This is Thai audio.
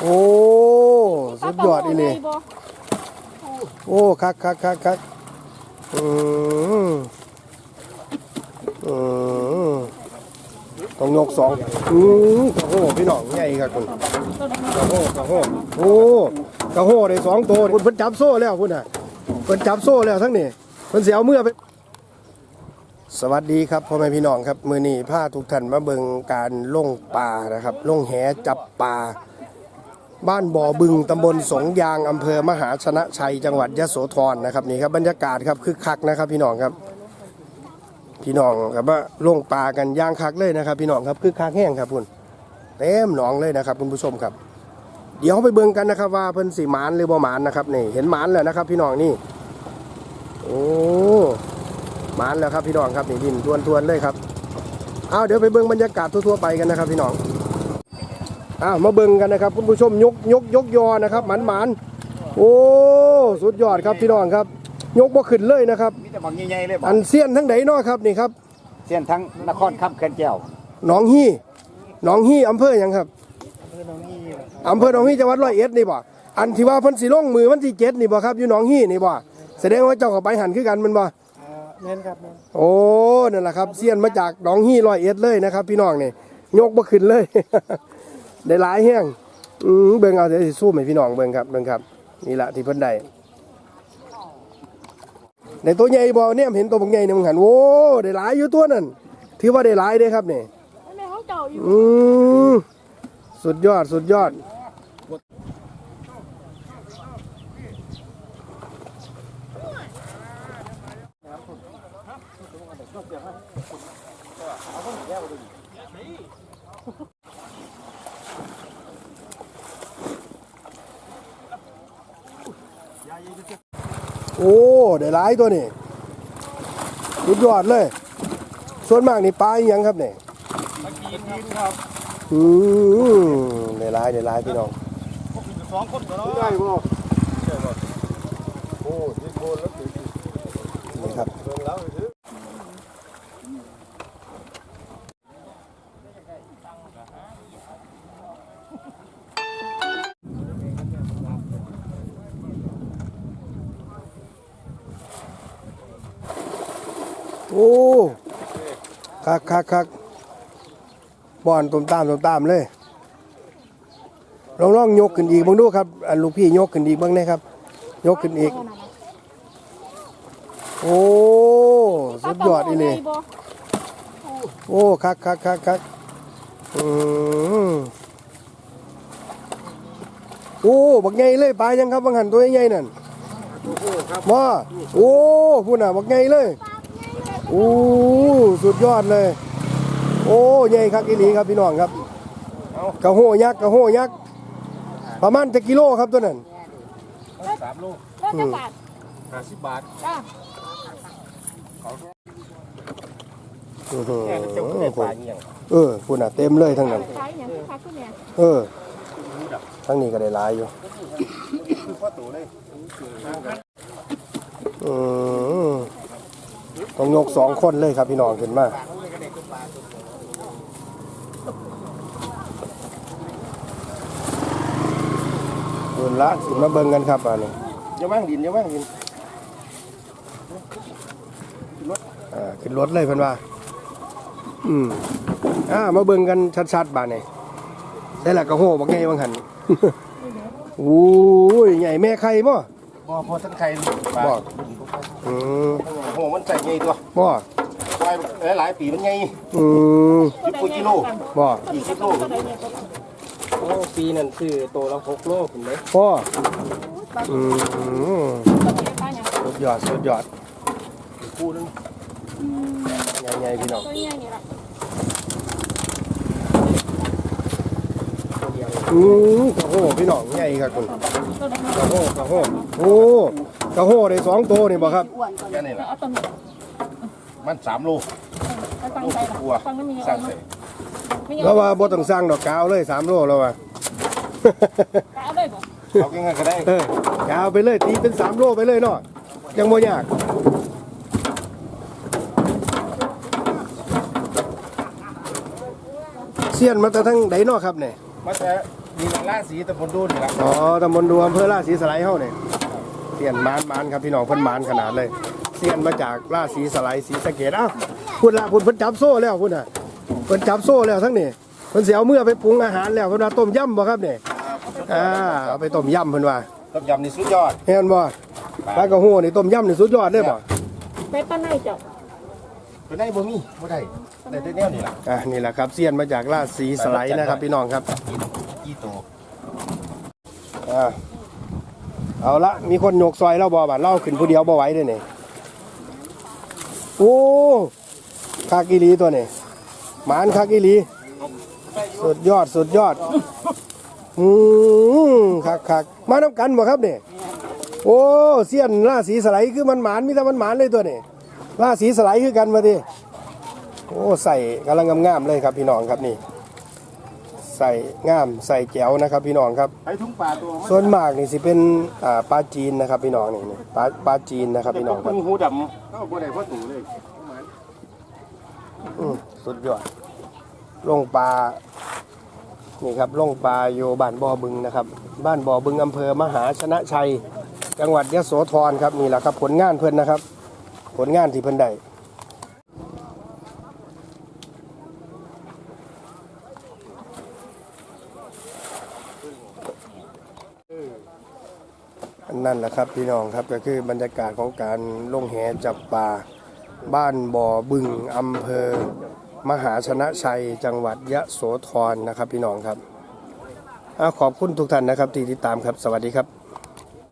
โอ้สุดยอดอีเลยโอ้คักคักคักคักอืมอืมต้องยกสองอืมกระโหพี่น้องใหญ่ครับคุณกระโหกระโหโอ้กระโหได้สองตัวคุณเพิ่นจับโซ่แล้วคุณน่ะเพิ่นจับโซ่แล้วทั้งนี้เพิ่นเสียเอาเมื่อไปสวัสดีครับพ่อแม่พี่น้องครับมือนี้พาทุกท่านมาเบิ่งการล่งปลานะครับล่งแหจับปลา บ้านบ่อบึงตำบลสงยางอำเภอมหาชนะชัยจังหวัดยะโสธรนะครับนี่ครับบรรยากาศครับคึกคักนะครับ พี่น้องครับ พี่น้องครับว่าล่งปลากันย่างคักเลยนะครับ พี่น้องครับคึกคักแห้งครับคุณเต็มหนองเลยนะครับคุณผู้ชมครับ เดี๋ยวไปเบิ่งกันนะครับ ว่าเพิ่นสีหมานหรือบ่หมานนะครับนี่เห็นหมานแล้วนะครับ พี่น้องนี่โอ้หมานแล้วครับพี่น้องครับนี่ดินทวนๆเลยครับเอาเดี๋ยวไปเบิ่งบรรยากาศทั่วๆไปกันนะครับ พี่น้อง อ้าวมาเบิ่งกันนะครับคุณผู้ชมยกยกยกยอนะครับหมันหมันๆโอ้สุดยอดครับพี่น้องครับ ยกบ่ขึ้นเลยนะครับมีแต่บางใหญ่ๆเลยบอันเซียนทั้งไหนเนาะครับนี่ครับเส้นทั้งนครคำเขื่อนแก้วหนองฮี่หนองฮี่อำเภอหยังครับอำเภอหนองฮี่จังหวัดร้อยเอ็ดนี่บ่อันที่ว่าเพิ่นสิลงมือวันที่เจ็ดนี่บ่ครับอยู่หนองฮี่นี่บ่แสดงว่าเจ้าก็ไปหันคือกันแมันบ่ เน้นครับเน้นโอ้ นั่นแหละครับเซียนมาจากหนองฮี่ร้อยเอ็ดเลยนะครับ พี่น้องนี่ยกบ่ขึ้นเลย ได้หลายแห้งอืมเบิ่งเอาเดี๋ยวสิสู้ให้พี่น้องเบิ่งครับเบิ่งครับนี่แหละที่เพิ่นได้ในตัวใหญ่บ่เนี่ยเห็นตัวบางใหญ่เนี่ยมึงหันโอ้ได้หลายอยู่ตัวนั่นถือว่าได้หลายเด้ครับนี่แม่ของเก่าอยู่อืมสุดยอดสุดยอด โอ้ได้หลายตัวนี่สุดยอดเลย ส่วนมากนี่ปลาอหยังครับเนี่ยอืมได้หลายได้หลายพี่น้องสองคนก็เนาะได้บ่โอ้ยโคนแล้วนี่ครับโอ้คักคักคักบอนตุ่มตามตุ่มตามเลยลองลองยกขึ้นอีกบ้างดูครับอันลูกพี่ยกขึ้นอีกบ้างนะครับ ยกขึ้นอีก โอ้สุดยอดอีเลยโอ้คักคักคักคักอืมโอ้บักใหญ่เลยปลายังครับบางหันตัวใหญ่ๆนั่นมาโอ้พูดน่ะบักใหญ่เลย โอ้สุดยอดเลย โอ้ใหญ่ครับอีหลีครับพี่น้องครับกระโหยักษ์กระโหยักษ์ประมาณจะกิโลครับตัวนั้นสามลูกแล้วจะบาทห้าสิบบาทจ้าอื้อหือแค่เจ้าก็ได้ปลาเงี้ยงเออคุณอะเต็มเลยทั้งนั้นขายอย่างคือคักขึ้นเนี่ยเออทั้งนี้ก็ได้หลายอยู่คือพ่อตู่เลยอืม ต้องยกสองคนเลยครับพี่น้องขึ้นมาเดินละสิมาเบิ่งกันครับอันนี้อย่าว่างดินอย่าว่างดินอ่าขึ้นรถเลยเพิ่นว่า อืมอ่ามาเบิ่งกันชัดๆบาดนี้ได้ละกระโหบักใหญ่บางหันโอ้ยใหญ่แม่ไข่บ่บ่พอทั้งไข่ปลาบ่อืม โอ้โหมันใส่ใหญ่ตัวบ่ปล่อยหลายๆปีมันใหญ่อืมยี่สิบกิโลบ่ยี่สิบโลโอ้ปีนั้นซื้อตัวละหกโลผมเลยบ่อืมปลาอย่างสุดยอดสุดยอดคู่นึงใหญ่ๆพี่น้องตัวใหญ่นี่ละอืมกระโหพี่น้องใหญ่ครับคุณกระโหกระโหโอ้ กระโหได้สองตัวนี่บ่ครับแค่นี้แหละเอาตัวนี้มันสามโลเอาฟังโลใส่กลัวฟังไม่มีสร้างใส่ไม่ยังแล้วว่าบ่ต้องสร้างดอกกาวเลย3โลแล้วว่า เอาได้บ่เอาง่ายๆก็ได้เออกาวไปเลยตีเป็น3โลไปเลยเนาะยังบ่ยากเสียนมาแต่ทั้งใดเนาะครับเนี่ยมาแต่นี่ละราศีตะบนดูนี่ละอ๋อตำบลดูอำเภอราศีสไลยเฮาเนี่ยเสียนมานมานครับพี่น้องเพิ่นมานขนาดเลยเสียนมาจากราศีสไลยศรีสะเกดอ้าวพูดละพูดเพิ่นจับโซ่แล้วพูดน่ะเพิ่นจับโซ่แล้วทั้งนี้เพิ่นสิเอาเมื่อไปปรุงอาหารแล้วเพิ่นว่าต้มยำบ่ครับเนี่ยอ่าเอาไปต้มยำเพิ่นว่าต้มยำนี่สุดยอดเห็นบ่ปลากระโหูนี่ต้มยำนี่สุดยอดเลยบ่ไปป้าไหนเจ้าตัวไหนบ่มีบ่ได้ได้แต่แนวนี่ล่ะอะนี่แหละครับเสียนมาจากราศีสไลด์นะครับพี่น้องครับกี่โตอ่า เอาละมีคนโยกซอยเราบ่บาดเล่าขึ้นผู้เดียวบ่ไหวเด้อนี่โอ้คากิลีตัวนี่หมานคากิลี สุดยอดสุดยอดอืมคักคักมาน้ำกันบ่ครับเนี่ยโอ้เสียนราศีสไลด์คือมันหมานมีแต่มันหมานเลยตัวนี่ราศีสไลด์คือกันมาดิโอ้ใส่กำลังงามๆเลยครับพี่น้องครับนี่ ใส่งามใส่แจ๋วนะครับพี่น้องครับไอ้ถุงปลาตัวมันส่วนมากนี่สิเป็นอ่าปลาจีนนะครับพี่น้องนี่นี่ปลาปลาจีนนะครับพี่น้องครับ หูดำก็บ่ได้พ่อตู่เลยอืมสุดยอดลงปลา นี่ครับลงปลาอยู่บ้านบ่อบึงนะครับ บ้านบ่อบึงอำเภอมหาชนะชัย จังหวัดยโสธรครับนี่แหละครับผลงานเพื่อนนะครับ ผลงานที่เพิ่นได้ นั่นแหละครับพี่น้องครับก็คือบรรยากาศของการลงแหจับปลาบ้านบ่อบึงอำเภอ มหาชนะชัย จังหวัดยะโสธรนะครับพี่น้องครับอขอบคุณทุกท่านนะครับที่ติดตามครับ สวัสดีครับ